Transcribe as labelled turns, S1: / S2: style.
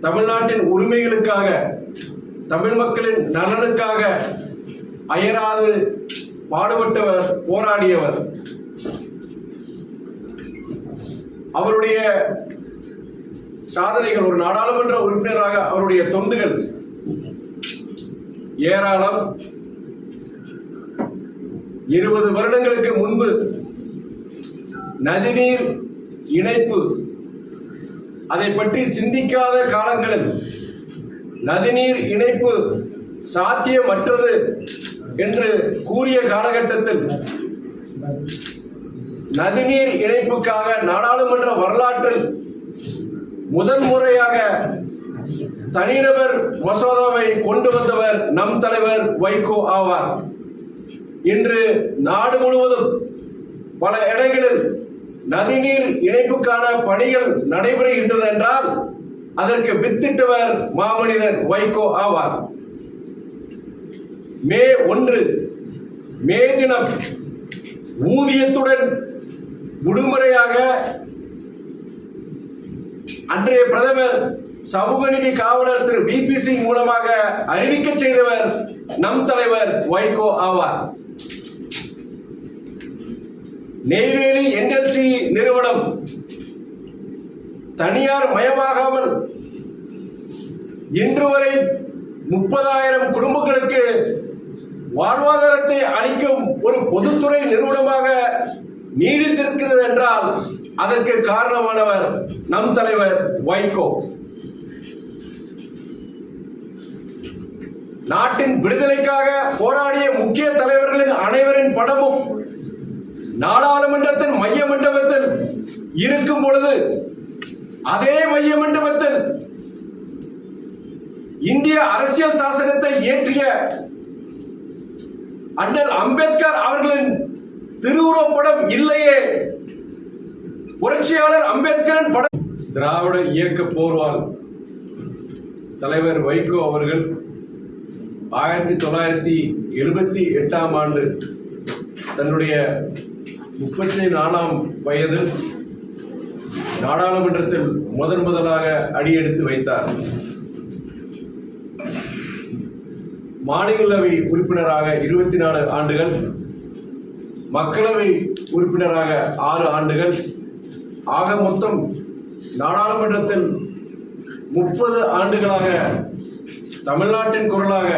S1: தமிழ்நாட்டின் உரிமைகளுக்காக தமிழ் மக்களின் நலனுக்காக அயராது பாடுபட்டவர் போராடியவர். அவருடைய சாதனைகள் ஒரு நாடாளுமன்ற உறுப்பினராக அவருடைய தொண்டுகள். ஏராளம். இருபது வருடங்களுக்கு முன்பு நதிநீர் இணைப்பு அதை பற்றி சிந்திக்காத காலங்களில் நதிநீர் இணைப்பு சாத்தியமற்றது என்று கூறிய காலகட்டத்தில் நதிநீர் இணைப்புக்காக நாடாளுமன்ற வரலாற்றில் முதன் முறையாக தனிநபர் மசோதாவை கொண்டு வந்தவர் நம் தலைவர் வைகோ ஆவார். இன்று நாடு முழுவதும் பல இடங்களில் நதிநீர் இணைப்புக்கான பணிகள் நடைபெறுகின்றது என்றால் அதற்கு வித்திட்டவர் மாமனிதர் வைகோ ஆவார். மே ஒன்று மே தினம் ஊதியத்துடன் விடுமுறையாக அன்றைய பிரதமர் சமூக நீதி காவலர் திரு பிபி சிங் மூலமாக அறிவிக்க செய்தவர் நம் தலைவர் வைகோ ஆவார். நெய்வேலி என்எல்சி நிறுவனம் தனியார் மயமாகாமல் இன்று வரை முப்பதாயிரம் குடும்பங்களுக்கு வாழ்வாதாரத்தை அளிக்கும் ஒரு பொதுத்துறை நிறுவனமாக நீடித்திருக்கிறது என்றால் அதற்கு காரணமானவர் நம் தலைவர் வைகோ. நாட்டின் விடுதலைக்காக போராடிய முக்கிய தலைவர்களின் அனைவரின் படமும் நாடாளுமன்றத்தின் மைய மண்டபத்தில் இருக்கும் பொழுது அதே மைய மண்டபத்தில் இந்திய அரசியல் சாசனத்தை இயற்றிய அண்ணல் அம்பேத்கர் அவர்களின் திருவுருவப்படம் இல்லையே. புரட்சியாளர் அம்பேத்கரின் படம். திராவிட இயக்க போர்வால் தலைவர் வைகோ அவர்கள் ஆயிரத்தி தொள்ளாயிரத்தி எழுபத்தி எட்டாம் ஆண்டு தன்னுடைய முப்பத்தி நாலாம் வயதில் நாடாளுமன்றத்தில் முதன் முதலாக அடியெடுத்து வைத்தார். மாநிலங்களவை உறுப்பினராக இருபத்தி நாலு ஆண்டுகள் மக்களவை உறுப்பினராக ஆறு ஆண்டுகள் ஆக மொத்தம் நாடாளுமன்றத்தில் முப்பது ஆண்டுகளாக தமிழ்நாட்டின் குரலாக